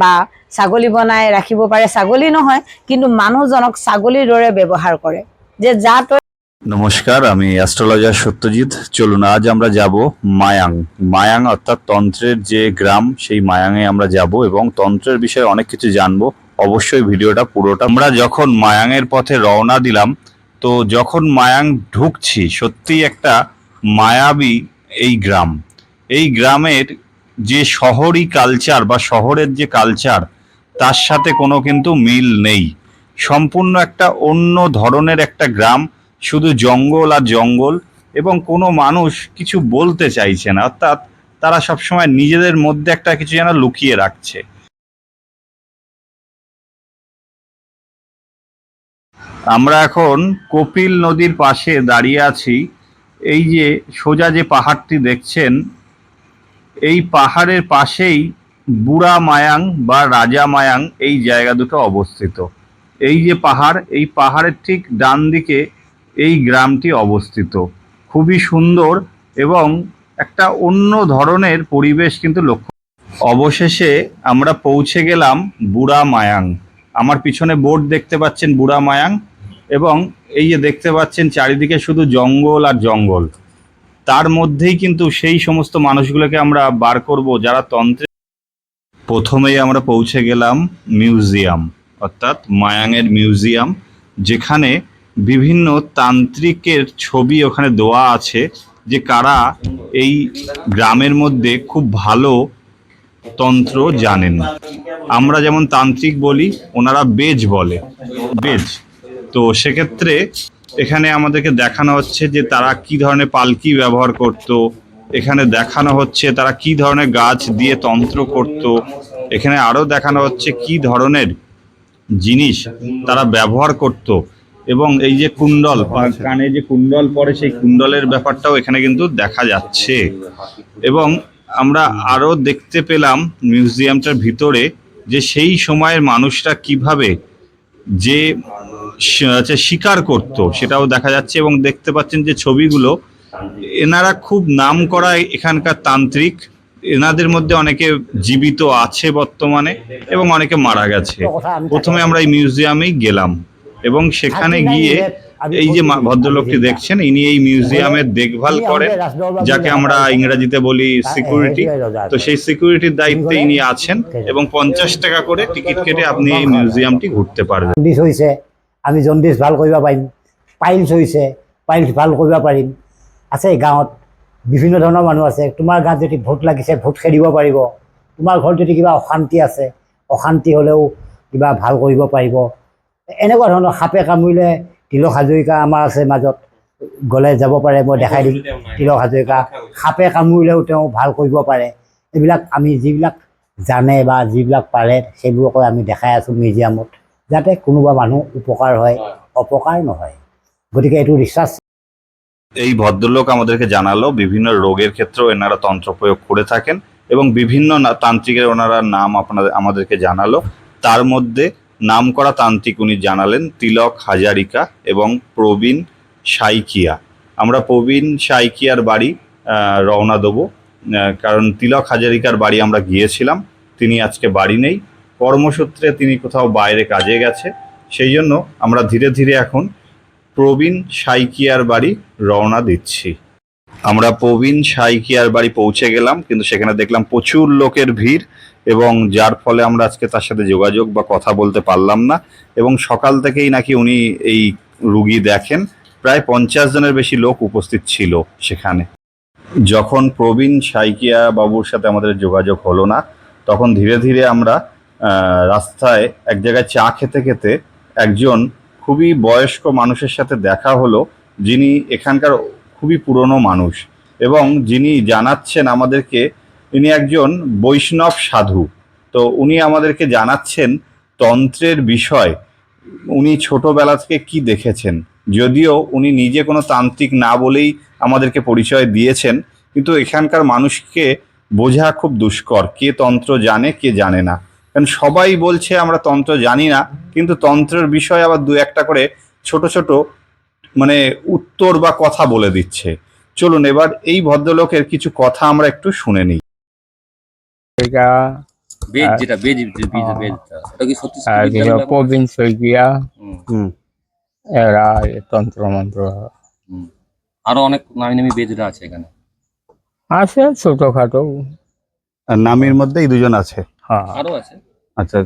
বা ছাগলী বনাই ৰাখিব পাৰে। ছাগলী নহয়, কিন্তু মানুহজনক ছাগলীৰ দৰে ব্যৱহাৰ কৰে, যে যা নমস্কার আমি অ্যাস্ট্রোলজার সত্যজিৎ। চলুন, আজ আমরা যাব মায়াং। মায়াং অর্থাৎ তন্ত্রের যে গ্রাম, সেই মায়াংয়ে আমরা যাব এবং তন্ত্রের বিষয়ে অনেক কিছু জানব। অবশ্যই ভিডিওটা পুরোটা আমরা যখন মায়াংয়ের পথে রওনা দিলাম, তো যখন মায়াং ঢুকছি, সত্যিই একটা মায়াবী এই গ্রাম। এই গ্রামের যে শহরই কালচার বা শহরের যে কালচার তার সাথে কোনো কিন্তু মিল নেই। সম্পূর্ণ একটা অন্য ধরনের একটা গ্রাম, শুধু জঙ্গল আর জঙ্গল, এবং কোনো মানুষ কিছু বলতে চাইছে না। অর্থাৎ তারা সবসময় নিজেদের মধ্যে একটা কিছু যেন লুকিয়ে রাখছে। আমরা এখন কপিল নদীর পাশে দাঁড়িয়ে আছি। এই যে সোজা যে পাহাড়টি দেখছেন এই পাহাড়ের পাশেই বুড়া মায়াং বা রাজা মায়াং এই জায়গা দুটো অবস্থিত। এই যে পাহাড়, এই পাহাড়ের ঠিক ডান দিকে এই গ্রামটি অবস্থিত। খুবই সুন্দর এবং একটা অন্য ধরনের পরিবেশ কিন্তু লক্ষ্য অবশেষে আমরা পৌঁছে গেলাম বুড়া মায়াং। আমার পিছনে বোর্ড দেখতে পাচ্ছেন বুড়া মায়াং এবং এই যে দেখতে পাচ্ছেন চারিদিকে শুধু জঙ্গল আর জঙ্গল। তার মধ্যেই কিন্তু সেই সমস্ত মানুষগুলোকে আমরা বার করব যারা তন্ত্রে প্রথমেই আমরা পৌঁছে গেলাম মিউজিয়াম, অর্থাৎ মায়াংয়ের মিউজিয়াম, যেখানে বিভিন্ন তান্ত্রিকের ছবি ওখানে দেওয়া আছে যে কারা এই গ্রামের মধ্যে খুব ভালো তন্ত্র জানেন। আমরা যেমন তান্ত্রিক বলি, ওনারা বেজ বলে, বেজ। তো সেক্ষেত্রে এখানে আমাদেরকে দেখানো হচ্ছে যে তারা কি ধরনের পালকি ব্যবহার করত। এখানে দেখানো হচ্ছে তারা কি ধরনের গাছ দিয়ে তন্ত্র করত। এখানে আরও দেখানো হচ্ছে কি ধরনের জিনিস তারা ব্যবহার করত। এবং এই যে কুণ্ডল কানে যে কুণ্ডল পরে সেই কুণ্ডলের ব্যাপারটাও এখানে কিন্তু দেখা যাচ্ছে। এবং আমরা আরও দেখতে পেলাম মিউজিয়ামটার ভিতরে যে সেই সময়ের মানুষরা কীভাবে যে হচ্ছে শিকার করত সেটাও দেখা যাচ্ছে এবং দেখতে পাচ্ছেন যে ছবিগুলো এনারা খুব নাম করা এখানকার তান্ত্রিক এনাদের মধ্যে অনেকে জীবিত আছে বর্তমানে এবং অনেকে মারা গেছে। প্রথমে আমরা এই মিউজিয়ামেই গেলাম এবং সেখানে গিয়ে এই যে ভদ্রলোকটি দেখছেন ইনি এই মিউজিয়ামের দেখভাল করেন যাকে আমরা ইংরেজিতে বলি সিকিউরিটি তো সেই সিকিউরিটির দায়িত্বে ইনি আছেন এবং পঞ্চাশ টাকা করে টিকিট কেটে আপনি এই মিউজিয়ামটি ঘুরতে পারবেন। আমি জণ্ডিছ ভালো কৰিব পাৰিম, পাইলছ হৈছে, পাইলছ ভালো কৰিব পাৰিম। আছে গাঁৱত বিভিন্ন ধৰণৰ মানুহ আছে। তোমাৰ গাঁৱত যদি ভোট লাগিছে, ভোট খেদিব পাৰিব। তোমাৰ ঘৰত যদি কিবা অশান্তি আছে, অশান্তি হ'লেও কিবা ভালো কৰিব পাৰিব। এনেকুৱা ধৰণৰ সাপে কামুৰিলে তিলক হাজৰিকা আমাৰ আছে মাজত, গ'লে যাব পাৰে, মই দেখাই দিম। তিলক হাজৰিকা, সাপে কামুৰিলেও তেওঁ ভালো কৰিব পাৰে। এইবিলাক আমি যিবিলাক জানে বা যিবিলাক পাৰে, সেইবোৰকৈ আমি দেখাই আছোঁ মিউজিয়ামত। যাতে কোনোবা মানুহ উপকাৰ হয় অপকাৰ নহয়। গতিকে এইটো ৰিচাৰ্চ এই ভদ্রলোক আমাদেরকে জানালো বিভিন্ন রোগের ক্ষেত্রেও এনারা তন্ত্র প্রয়োগ করে থাকেন এবং বিভিন্ন তান্ত্রিকের ওনারা নাম আপনাদের আমাদেরকে জানালো। তার মধ্যে নামকরা তান্ত্রিক উনি জানালেন তিলক হাজারিকা এবং প্রবীণ সাইকিয়া। আমরা প্রবীণ সাইকিয়ার বাড়ি রওনা দেবো। কারণ তিলক হাজারিকার বাড়ি আমরা গিয়েছিলাম। তিনি আজকে বাড়ি নেই। কর্মসূত্রে তিনি কোথাও বাইরে কাজে গেছে। সেই জন্য আমরা ধীরে ধীরে এখন প্রবীণ সাইকিয়ার বাড়ি রওনা দিচ্ছি। আমরা প্রবীণ সাইকিয়ার বাড়ি পৌঁছে গেলাম, কিন্তু সেখানে দেখলাম প্রচুর লোকের ভিড় এবং যার ফলে আমরা আজকে তার সাথে যোগাযোগ বা কথা বলতে পারলাম না এবং সকাল থেকেই নাকি উনি এই রুগী দেখেন। প্রায় পঞ্চাশ জনের বেশি লোক উপস্থিত ছিল সেখানে। যখন প্রবীণ সাইকিয়া বাবুর সাথে আমাদের যোগাযোগ হলো না, তখন ধীরে ধীরে আমরা রাস্তায় এক জায়গায় চা খেতে খেতে একজন খুবই বয়স্ক মানুষের সাথে দেখা হলো, যিনি এখানকার খুবই পুরনো মানুষ এবং যিনি জানাচ্ছেন আমাদেরকে, ইনি একজন বৈষ্ণব সাধু। তো উনি আমাদেরকে জানাচ্ছেন তন্ত্রের বিষয়, উনি ছোটবেলা থেকে কি দেখেছেন? যদিও উনি নিজে কোনো তান্ত্রিক না বলেই আমাদেরকে পরিচয় দিয়েছেন, কিন্তু এখানকার মানুষকে বোঝা খুব দুষ্কর। কে তন্ত্র জানে, কে জানে না। কারণ সবাই বলছে আমরা তন্ত্র জানি না কিন্তু তন্ত্রের বিষয়ে আবার দু একটা করে ছোট ছোট মানে উত্তর বা কথা বলে দিচ্ছে। চলুন এবার এই ভদ্রলোকের কিছু কথা আমরা একটু শুনে নিই। জায়গা বেদ যেটা বেদ যে বীজ। বেদটা ওটা কি সত্যি আর? প্রবীণ এরা তন্ত্র মন্ত্র। অনেক নামি নামি বেদরা আছে এখানে। আছে ছোটখাটো। নামির মধ্যে এই দুজন আছে। হ্যাঁ। আরও আছে? আচ্ছা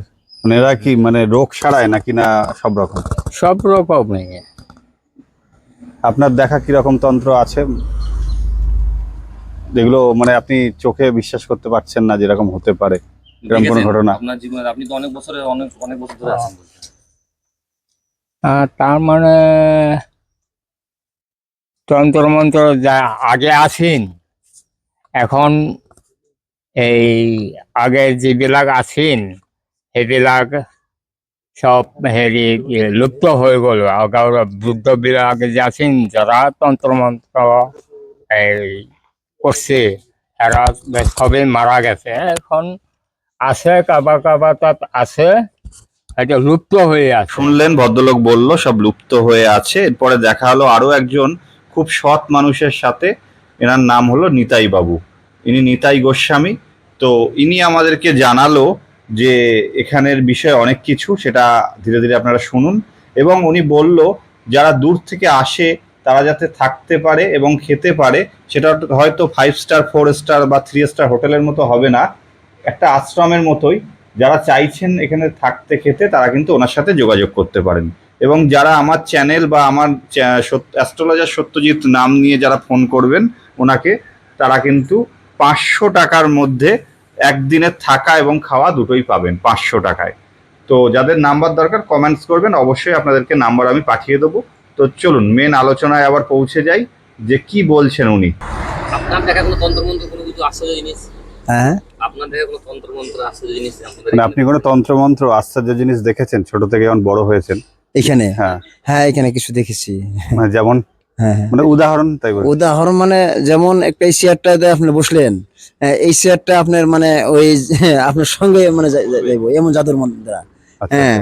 মানে এরা কি মানে রোগ সারায় নাকি না সব রকম? সব রকমই। আপনার দেখা কীরকম তন্ত্র আছে? যেগুলো মানে আপনি চোখে বিশ্বাস করতে পারছেন না যেরকম হতে পারে এরকম কোনো ঘটনা? আপনার জীবনে আপনি তো অনেক বছরে অনেক অনেক বছর ধরে আছেন। তার মানে তন্ত্র মন্ত্র যা আগে আসেন এখন এই আগে যেবিলাক আছেন সেইবিলাক সব হেৰি লুপ্ত হৈ গ'ল। আগৰ বৃদ্ধবিলাক যে আছেন যারা তন্ত্র এই করছে এরা সবে মারা গেছে। এখন আছে কাবা কাবা তাত আছে এটা লুপ্ত হয়ে আছে। শুনলেন, ভদ্রলোক বলল, সব লুপ্ত হয়ে আছে। এরপরে দেখা হলো আরও একজন খুব সৎ মানুষের সাথে, এনার নাম হলো নিতাই বাবু। ইনি নিতাই গোস্বামী। তো ইনি আমাদেরকে জানালো যে এখানের বিষয়ে অনেক কিছু, সেটা ধীরে ধীরে আপনারা শুনুন। এবং উনি বলল, যারা দূর থেকে আসে, তারা যাতে থাকতে পারে এবং খেতে পারে, সেটা হয়তো ফাইভ স্টার ফোর স্টার বা থ্রি স্টার হোটেলের মতো হবে না। একটা আশ্রমের মতোই, যারা চাইছেন এখানে থাকতে খেতে, তারা কিন্তু ওনার সাথে যোগাযোগ করতে পারেন। এবং যারা আমার চ্যানেল বা আমার অ্যাস্ট্রোলজার সত্যজিৎ নাম নিয়ে যারা ফোন করবেন ওনাকে, তারা কিন্তু পাঁচশো টাকার মধ্যে একদিনের থাকা এবং খাওয়া দুটোই পাবেন পাঁচশো টাকায়। তো যাদের নাম্বার দরকার কমেন্টস করবেন অবশ্যই আপনাদেরকে নাম্বার আমি পাঠিয়ে দেবো। তো চলুন মেন আলোচনায় আবার পৌঁছে যাই যে কি বলছেন উনি। আপনার দেখা কোনো তন্ত্রমন্ত্র কোনো কিছু আশ্চর্য জিনিস? হ্যাঁ? আপনার দেখা কোনো তন্ত্রমন্ত্র আশ্চর্য জিনিস মানে আপনি কোনো তন্ত্রমন্ত্র আশ্চর্য জিনিস দেখেছেন? ছোট থেকে যখন বড় হয়েছেন? এখানে? হ্যাঁ। হ্যাঁ এখানে কিছু দেখেছি। মানে যেমন। মানে উদাহরণ তাই উদাহরণ মানে যেমন একটা এই চেয়ারটাতে আপনি বসলেন হ্যাঁ, এই চেয়ারটা আপনার মানে ওই আপনার সঙ্গে মানে এমন জাদুর মন্ত্রা আচ্ছা, হ্যাঁ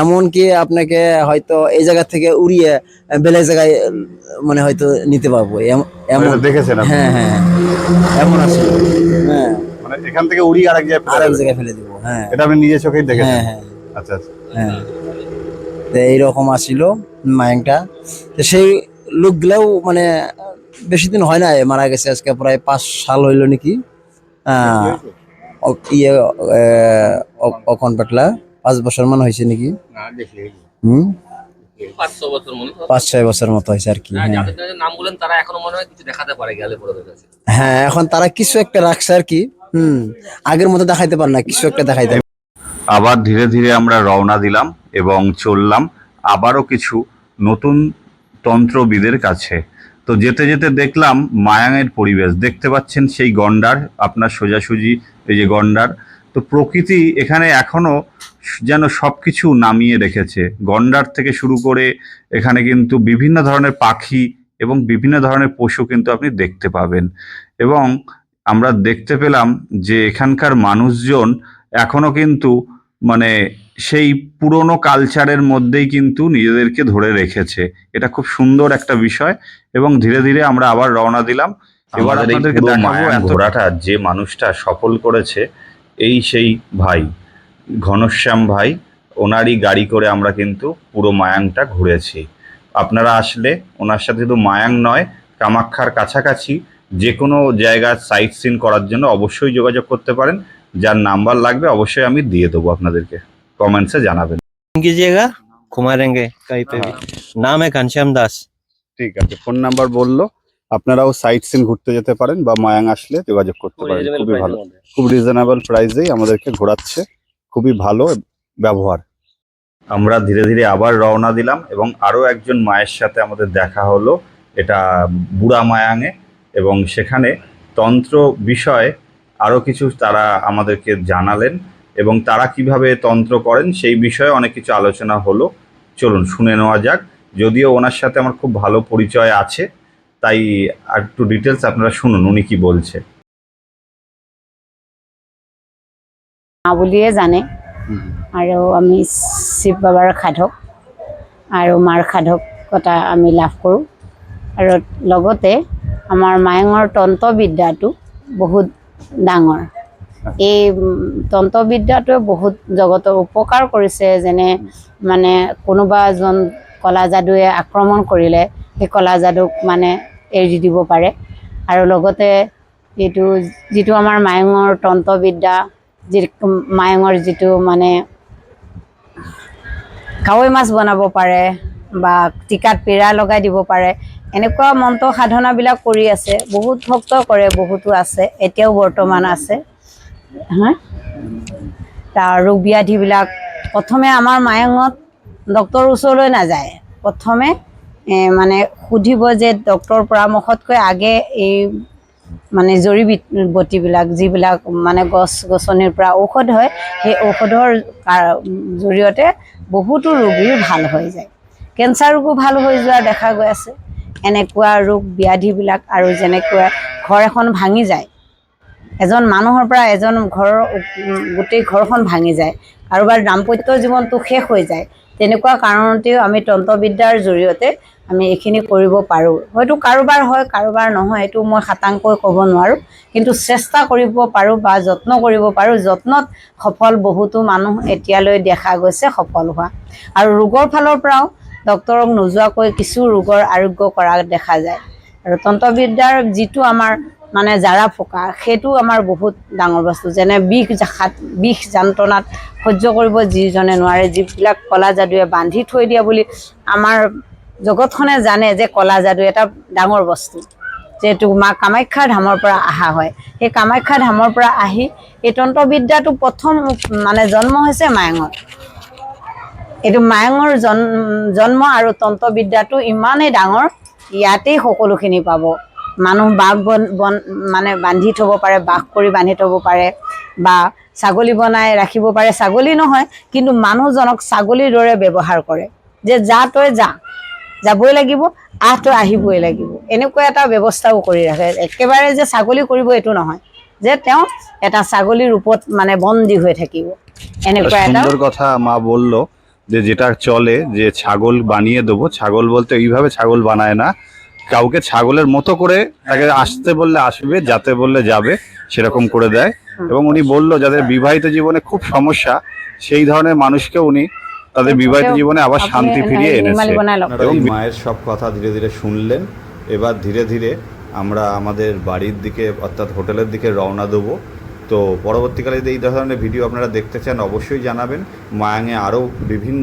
এমনকি আপনাকে হয়তো এই জায়গা থেকে উড়িয়ে বেলে জায়গায় মানে হয়তো নিতে পারব এম- এমন। দেখেছেন হ্যাঁ হ্যাঁ এমন আছে। হ্যাঁ। মানে এখান থেকে উড়ি আরেক জায়গায় ফেলে আর এক দেবে। জায়গায় ফেলে দিব হ্যাঁ। এটা আপনি নিজে চোখেই দেখেছেন? হ্যাঁ হ্যাঁ। আচ্ছা আচ্ছা। হ্যাঁ। তো এইরকম আসিল মায়াংটা তো সেই লোকগুলাও মানে বেশি দিন হয় না মারা গেছে আজকে প্রায় পাঁচ সাল হইল নাকি। ইয়ে অকন পাটলা পাঁচ বছর মান হয়েছে নাকি। হুম? পাঁচ ছয় বছর মতো হয়েছে আর কি হ্যাঁ, হ্যাঁ। যাদের যাদের নাম বলেন তারা এখনও কিছু দেখাতে পারে গেলে পরে ওদের কাছে। হ্যাঁ এখন তারা কিছু একটা রাখছে আর কি হুম। আগের মতো দেখাইতে পারে না কিছু একটা দেখাইতে আবার ধীরে ধীরে আমরা রওনা দিলাম এবং চললাম আবারও কিছু নতুন তন্ত্রবিদের কাছে। তো যেতে যেতে দেখলাম মায়াঙের পরিবেশ। দেখতে পাচ্ছেন সেই গন্ডার, আপনার সোজাসুজি এই যে গন্ডার। তো প্রকৃতি এখানে এখনও যেন সব কিছু নামিয়ে রেখেছে। গন্ডার থেকে শুরু করে এখানে কিন্তু বিভিন্ন ধরনের পাখি এবং বিভিন্ন ধরনের পশু কিন্তু আপনি দেখতে পাবেন। এবং আমরা দেখতে পেলাম যে এখানকার মানুষজন এখনও কিন্তু মানে সেই পুরনো কালচারের মধ্যেই কিন্তু নিজেদেরকে ধরে রেখেছে। এটা খুব সুন্দর একটা বিষয় এবং ধীরে ধীরে আমরা আবার রওনা দিলাম। এবার আপনাদেরকে দেখাবো ঘোড়াটা যে মানুষটা সফল করেছে এই সেই ভাই ঘনশ্যাম ভাই ওনারই গাড়ি করে আমরা কিন্তু পুরো মায়াংটা ঘুরেছি। আপনারা আসলে ওনার সাথে শুধু মায়াং নয় কামাখ্যার কাছাকাছি যে কোনো জায়গার সাইট সিন করার জন্য অবশ্যই যোগাযোগ করতে পারেন। যার নাম্বার লাগবে অবশ্যই আমি দিয়ে দেবো আপনাদেরকে। কমেন্টসে জানাবেন कीजिएगा घुमाएंगे कहीं पे भी नाम है घनश्याम दास ঠিক আছে ফোন নাম্বার বললো আপনারাও সাইট সিন ঘুরতে যেতে পারেন বা মায়াং আসলে যোগাযোগ করতে পারেন Reasonable খুবই price ভালো এর মধ্যে। খুব রিজনেবল প্রাইসেই আমাদেরকে ঘোরাচ্ছে খুবই ভালো ব্যবহার আমরা ধীরে ধীরে আবার রওনা দিলাম এবং আরও একজন মায়ের সাথে আমাদের দেখা হলো এটা বুড়া মায়াঙে এবং সেখানে তন্ত্র বিষয়ে আরও কিছু তারা আমাদেরকে জানালেন এবং তারা কীভাবে তন্ত্র করেন সেই বিষয়ে অনেক কিছু আলোচনা হলো। চলুন শুনে নেওয়া যাক। যদিও ওনার সাথে আমার খুব ভালো পরিচয় আছে তাই আর একটু ডিটেলস আপনারা শুনুন উনি কি বলছে। মা বুলিয়ে জানে। আৰু আমি শিৱ বাবাৰ সাধক আৰু মাৰ সাধকতা আমি লাভ কৰোঁ। আৰু লগতে আমাৰ মায়ঙৰ তন্ত্ৰবিদ্যাটো বহুত ডাঙৰ। এই তন্ত্ৰবিদ্যাটোৱে বহুত জগতৰ উপকাৰ কৰিছে যেনে মানে কোনোবা এজন কলা যাদুৱে আক্ৰমণ কৰিলে সেই কলা যাদুক মানে এৰি দিব পাৰে। আৰু লগতে এইটো যিটো আমাৰ মায়ঙৰ তন্ত্ৰবিদ্যা যি মায়ঙৰ যিটো মানে কাৱৈ মাছ বনাব পাৰে বা টিকাত পেৰা লগাই দিব পাৰে এনেকুৱা মন্ত্ৰ সাধনাবিলাক কৰি আছে। বহুত ভক্ত কৰে বহুতো আছে এতিয়াও বৰ্তমান আছে। হা তাৰ ৰোগ ব্যাধিবিলাক প্ৰথমে আমাৰ মায়ঙত ডক্তৰৰ ওচৰলৈ নাযায়। প্ৰথমে মানে সুধিব যে ডক্তৰৰ পৰামৰ্শতকৈ আগে এই মানে জৰি বটিবিলাক যিবিলাক মানে গছ, গছনিৰ পৰা ঔষধ হয়, সেই ঔষধৰ জৰিয়তে বহুতো ৰোগীৰ ভালো হৈ যায়। কেঞ্চাৰ ৰোগো ভালো হৈ যোৱা দেখা গৈ আছে। এনেকুৱা ৰোগ ব্যাধিবিলাক আৰু যেনেকুৱা ঘৰ এখন ভাঙি যায় এজন মানুহৰ পৰা এজন ঘৰৰ গোটেই ঘৰখন ভাঙি যায়। কাৰোবাৰ দাম্পত্য জীৱনটো শেষ হৈ যায়। তেনেকুৱা কাৰণতেও আমি তন্ত্ৰবিদ্যাৰ জৰিয়তে আমি এইখিনি কৰিব পাৰোঁ। হয়তো কাৰোবাৰ হয় কাৰোবাৰ নহয় এইটো মই খাটাংকৈ ক'ব নোৱাৰোঁ। কিন্তু চেষ্টা কৰিব পাৰোঁ বা যত্ন কৰিব পাৰোঁ। যত্নত সফল বহুতো মানুহ এতিয়ালৈ দেখা গৈছে সফল হোৱা। আৰু ৰোগৰ ফালৰ পৰাও ডক্তৰক নোযোৱাকৈ কিছু ৰোগৰ আৰোগ্য কৰা দেখা যায়। আৰু তন্ত্ৰবিদ্যাৰ যিটো আমাৰ মানে জাৰা ফুকা, সেইটো আমাৰ বহুত ডাঙৰ বস্তু। যেনে বিষ জাখাত, বিষ যন্ত্ৰণাত সহ্য কৰিব যিজনে নোৱাৰে, যিবিলাক কলা যাদুৱে বান্ধি থৈ দিয়া বুলি আমাৰ জগতখনে জানে যে কলা যাদু এটা ডাঙৰ বস্তু, যিহেতু মা কামাখ্যাৰ ধামৰ পৰা অহা হয়। সেই কামাখ্যা ধামৰ পৰা আহি এই তন্ত্ৰবিদ্যাটো প্ৰথম মানে জন্ম হৈছে মায়ঙত এইটো মায়ঙৰ জন, জন্ম আৰু তন্ত্ৰবিদ্যাটো ইমানেই ডাঙৰ, ইয়াতেই সকলোখিনি পাব। মানুহ বাঘ বন বন মানে বান্ধি থ'ব পাৰে বাস কৰি বান্ধি থ'ব পাৰে, বা ছাগলী বনাই ৰাখিব পাৰে। ছাগলী নহয়, কিন্তু মানুহজনক ছাগলীৰ দৰে ব্যৱহাৰ কৰে। যে যা তই যা, যাবই লাগিব, আহ তই আহিবই লাগিব। এনেকুৱা এটা ব্যৱস্থাও কৰি ৰাখে। একেবাৰে যে ছাগলী কৰিব এইটো নহয়, যে তেওঁ এটা ছাগলীৰ ৰূপত মানে বন্দী হৈ থাকিব। এনেকুৱা এটা কথা মা বলল, যে যেটা চলে, যে ছাগল বানিয়ে দেবো, ছাগল বলতে এইভাবে ছাগল বানায় না কাউকে ছাগলের মতো করে তাকে আসতে বললে আসবে যাতে বললে যাবে সেরকম করে দেয়। এবং উনি বলল যাদের বিবাহিত জীবনে খুব সমস্যা সেই ধরনের মানুষকে উনি তাদের বিবাহিত জীবনে আবার শান্তি ফিরিয়ে নির্মালি এনেছে। এবং মায়ের সব কথা ধীরে ধীরে শুনলেন। এবার ধীরে ধীরে আমরা আমাদের বাড়ির দিকে অর্থাৎ হোটেলের দিকে রওনা দেবো। তো পরবর্তীকালে যদি এই ধরনের ভিডিও আপনারা দেখতে চান অবশ্যই জানাবেন। মায়াঙে আরও বিভিন্ন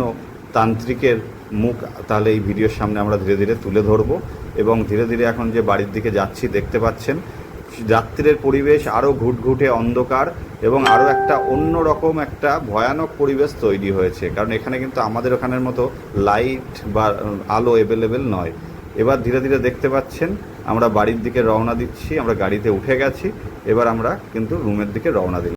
তান্ত্রিকের মুখ, তাহলে এই ভিডিওর সামনে আমরা ধীরে ধীরে তুলে ধরবো এবং ধীরে ধীরে এখন যে বাড়ির দিকে যাচ্ছি দেখতে পাচ্ছেন, রাত্রির পরিবেশ আরও ঘুটঘুটে অন্ধকার এবং আরও একটা অন্য রকম একটা ভয়ানক পরিবেশ তৈরি হয়েছে। কারণ এখানে কিন্তু আমাদের ওখানের মতো লাইট বা আলো অ্যাভেলেবেল নয়। এবার ধীরে ধীরে দেখতে পাচ্ছেন, আমরা বাড়ির দিকে রওনা দিচ্ছি, আমরা গাড়িতে উঠে গেছি, এবার আমরা কিন্তু রুমের দিকে রওনা দিলাম।